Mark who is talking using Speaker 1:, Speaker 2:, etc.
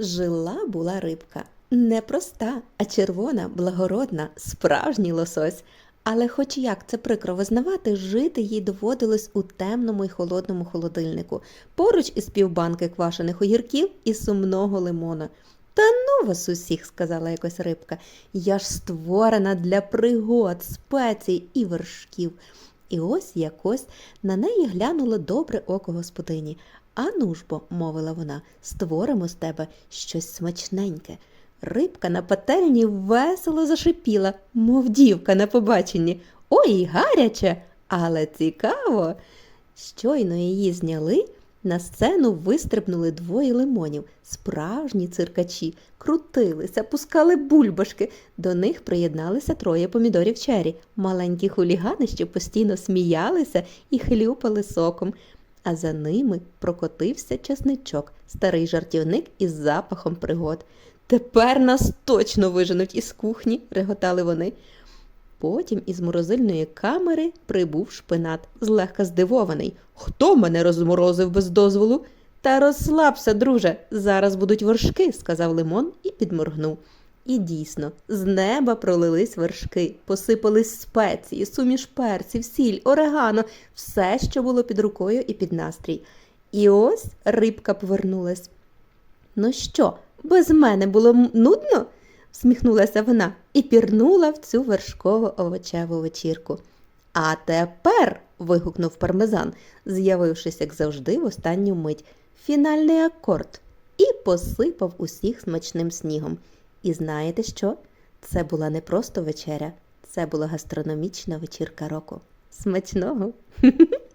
Speaker 1: Жила була рибка. Не проста, а червона, благородна, справжній лосось. Але, хоч як це прикро визнавати, жити їй доводилось у темному й холодному холодильнику, поруч із півбанки квашених огірків і сумного лимона. Та ну вас усіх, сказала якось рибка, я ж створена для пригод, спецій і вершків. І ось якось на неї глянуло добре око господині. А ну ж бо, мовила вона, створимо з тебе щось смачненьке. Рибка на пательні весело зашипіла, мов дівка на побаченні. Ой, гаряче, але цікаво. Щойно її зняли, на сцену вистрибнули двоє лимонів, справжні циркачі, крутилися, пускали бульбашки. До них приєдналися троє помідорів чері, маленькі хулігани, що постійно сміялися і хлюпали соком. А за ними прокотився чесничок, старий жартівник із запахом пригод. Тепер нас точно виженуть із кухні, реготали вони. Потім із морозильної камери прибув шпинат, злегка здивований. Хто мене розморозив без дозволу? Та розслабся, друже, зараз будуть вершки, сказав лимон і підморгнув. І дійсно, з неба пролились вершки, посипались спеції, суміш перців, сіль, орегано, все, що було під рукою і під настрій. І ось рибка повернулась. Ну що, без мене було нудно? всміхнулася вона і пірнула в цю вершково овочеву вечірку. А тепер. вигукнув пармезан, з'явившись, як завжди, в останню мить, фінальний акорд і посипав усіх смачним снігом. І знаєте що? Це була не просто вечеря, це була гастрономічна вечірка року. Смачного!